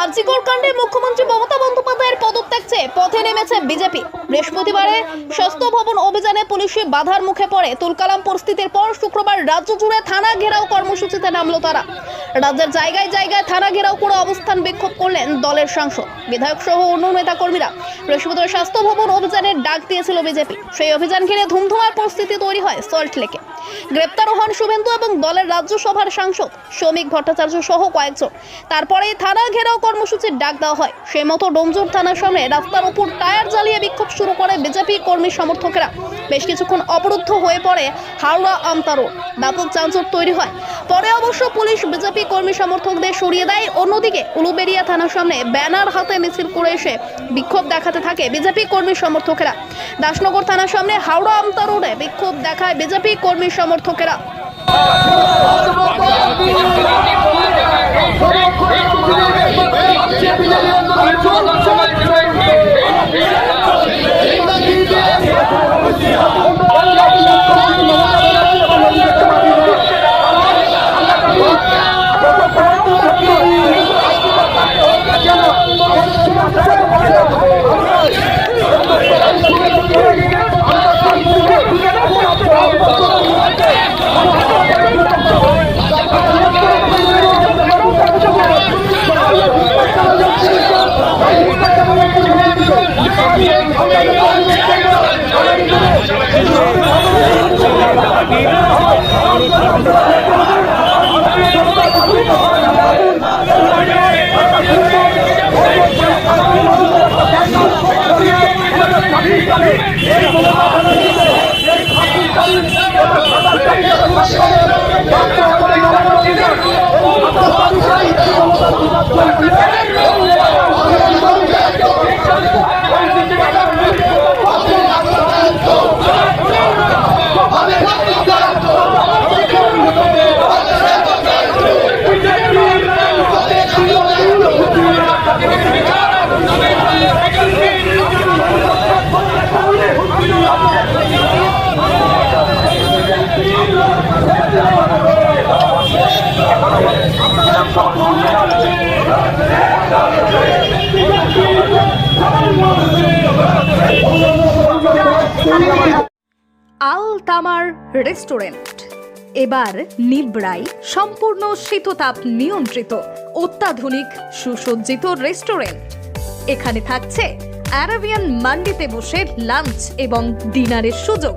আরজিকর কাণ্ডে মুখ্যমন্ত্রী মমতা বন্দ্যোপাধ্যায়ের পদত্যাগ পথে নেমেছে বিজেপি। বৃহস্পতিবারে স্বাস্থ্য ভবন অভিযানে বাধার মুখে পড়ে তুলকালাম পরিস্থিতির পর শুক্রবার রাজ্য জুড়ে থানা ঘেরাও কর্মসূচিতে তারা। রাজ্যের জায়গায় জায়গায় থানা ঘেরাও করে অবস্থান বিক্ষোভ করলেন দলের সাংসদ বিধায়ক সহ অন্য নেতা কর্মীরা বৃহস্পতিবার স্বাস্থ্য ভবন অভিযানের ডাক দিয়েছিল বিজেপি। সেই অভিযান ঘিরে ধুমধুমার পরিস্থিতি তৈরি হয় সল্ট লেকে। হন শুভেন্দু এবং দলের রাজ্যসভার সাংসদ, শ্রমিক ভট্টাচার্য সহ কয়েকজন। তারপরে থানা ঘেরাও কর্মসূচির ডাক দেওয়া হয়। সেই মতো ডোমজুর থানার সামনে রাস্তার উপর টায়ার জ্বালিয়ে বিক্ষোভ শুরু করে বিজেপি কর্মী সমর্থকেরা। বেশ কিছুক্ষণ অবরুদ্ধ হয়ে পড়ে হাওড়া আমতা রোড। ব্যাপক যানজট তৈরি হয়। পরে অবশ্য পুলিশ বিজেপি কর্মী সমর্থকদের সরিয়ে দেয়। অন্যদিকে উলুবেড়িয়া থানার সামনে ব্যানার হাতে মিছিল করে এসে বিক্ষোভ দেখাতে থাকে বিজেপি কর্মী সমর্থকেরা। দাসনগর থানার সামনে হাওড়া আমতা রোডে বিক্ষোভ দেখায় বিজেপি কর্মী সমর্থকেরা। এই আল তামার রেস্টুরেন্ট। এবার নিবড়াই সম্পূর্ণ শীততাপ নিয়ন্ত্রিত, অত্যাধুনিক, সুসজ্জিত রেস্টুরেন্ট। এখানে থাকছে অ্যারাবিয়ান মান্ডিতে বসে লাঞ্চ এবং ডিনারের সুযোগ।